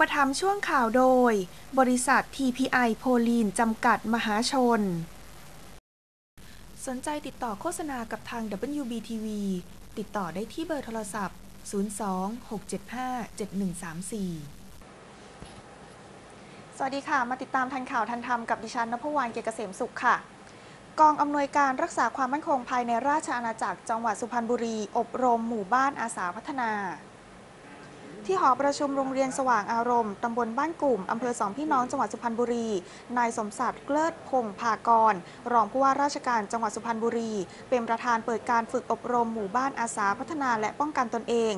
ปถัมภ์ช่วงข่าวโดย บริษัท TPI โพลีนจำกัดมหาชน สนใจติดต่อโฆษณากับทาง WBTV ติดต่อได้ที่เบอร์โทรศัพท์ 02-675-7134สวัสดีค่ะ มาติดตามทันข่าวทันธรรมกับดิฉันนภวรรณเกเกษมสุขค่ะ กองอำนวยการรักษาความมั่นคงภายในราชอาณาจักรจังหวัดสุพรรณบุรี อบรมหมู่บ้านอาสาพัฒนา ที่หอประชุมโรงเรียนสว่างอารมณ์ ตำบลบ้านกลุ่ม อำเภอสองพี่น้อง จังหวัดสุพรรณบุรี นายสมศักดิ์เลิศพงภากร รองผู้ว่าราชการจังหวัดสุพรรณบุรี เป็นประธานเปิดการฝึกอบรมหมู่บ้านอาสาพัฒนาและป้องกันตนเอง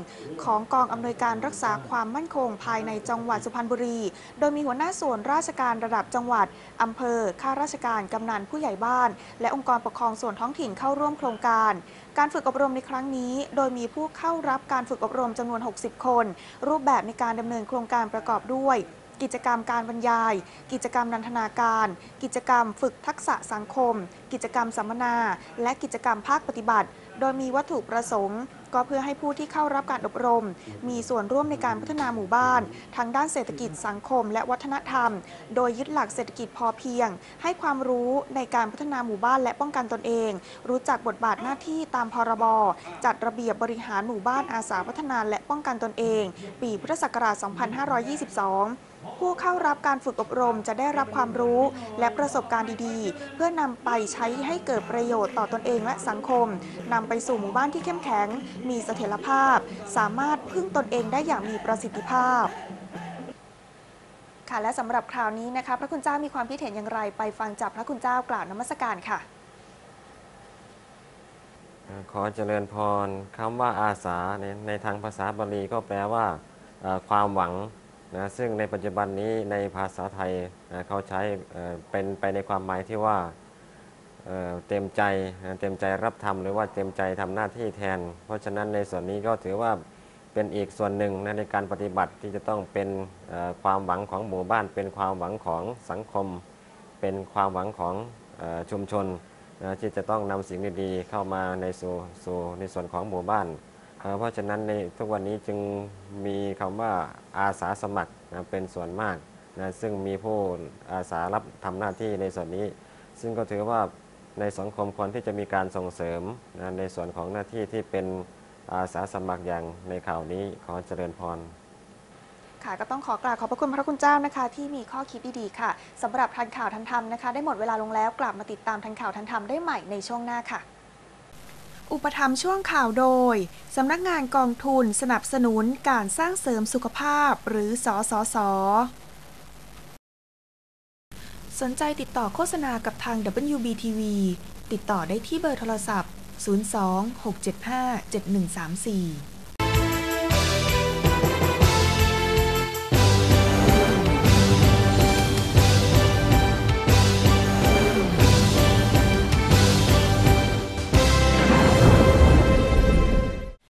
ของกองอำนวยการรักษาความมั่นคงภายในจังหวัดสุพรรณบุรี โดยมีหัวหน้าส่วนราชการระดับจังหวัด อำเภอ ข้าราชการ กำนัน ผู้ใหญ่บ้าน และองค์กรปกครองส่วนท้องถิ่นเข้าร่วมโครงการ การฝึกอบรมในครั้งนี้ โดยมีผู้เข้ารับการฝึกอบรมจำนวน 60 คนรูปแบบในการดำเนินโครงการประกอบด้วย กิจกรรมการบรรยาย กิจกรรมนันทนาการ กิจกรรมฝึกทักษะสังคม กิจกรรมสัมมนา และกิจกรรมภาคปฏิบัติ โดยมีวัตถุประสงค์ก็เพื่อให้ผู้ที่เข้ารับการอบรม มีส่วนร่วมในการพัฒนาหมู่บ้าน ทั้งด้านเศรษฐกิจสังคม และวัฒนธรรม โดยยึดหลักเศรษฐกิจพอเพียง ให้ความรู้ในการพัฒนาหมู่บ้านและป้องกันตนเอง รู้จักบทบาทหน้าที่ตามพรบจัดระเบียบบริหารหมู่บ้านอาสาพัฒนาและป้องกันตนเอง ปีพุทธศักราช 2522ผู้เข้ารับการฝึกอบรมจะได้รับความรู้และประสบการณ์ดีๆ เพื่อนำไปใช้ให้เกิดประโยชน์ต่อตนเองและสังคมนำไปสู่หมู่บ้านที่เข้มแข็งมีเสถียรภาพ สามารถพึ่งตนเองได้อย่างมีประสิทธิภาพค่ะและสำหรับคราวนี้นะคะ พระคุณเจ้ามีความคิดเห็นอย่างไรไปฟังจากพระคุณเจ้ากล่าวนมัสการค่ะ ขอเจริญพรคำว่าอาสาในในทางภาษาบาลีก็แปลว่าความหวังนะซึ่งในปัจจุบันนี้ในภาษาไทยเขาใช้เป็นไปในความหมายที่ว่า เเต็มใจเต็มใจรับทำหรือว่าเต็มใจทำหน้าที่แทน เพราะฉะนั้นในส่วนนี้ก็ถือว่าเป็นอีกส่วนหนึ่งในการปฏิบัติที่จะต้องเป็นความหวังของหมู่บ้าน เป็นความหวังของสังคม เป็นความหวังของชุมชนที่จะต้องนำสิ่งดีๆเข้ามาในสู่สู่ในส่วนของหมู่บ้าน เพราะฉะนั้นในทุกวันนี้จึงมีคำว่าอาสาสมัครเป็นส่วนมากนะซึ่งมีผู้อาสารับทำหน้าที่ในส่วนนี้ ซึ่งก็ถือว่า ในสังคมควรที่จะมีการส่งเสริมนะในส่วนของหน้าที่ที่เป็นอาสาสมัครอย่างในข่าวนี้ขอเจริญพรค่ะก็ต้องขอกราบขอบพระคุณพระคุณเจ้านะคะ ที่มีข้อคิดดีๆค่ะสำหรับทันข่าวทันธรรมนะคะ ได้หมดเวลาลงแล้วกลับมาติดตามทันข่าวทันธรรมได้ใหม่ในช่วงหน้าค่ะ อุปถัมช่วงข่าวโดยสำนักงานกองทุนสนับสนุนการสร้างเสริมสุขภาพหรือสอสอสอ สนใจติดต่อโฆษณากับทาง WBTV ติดต่อได้ที่เบอร์โทรศัพท์ 02 675 7134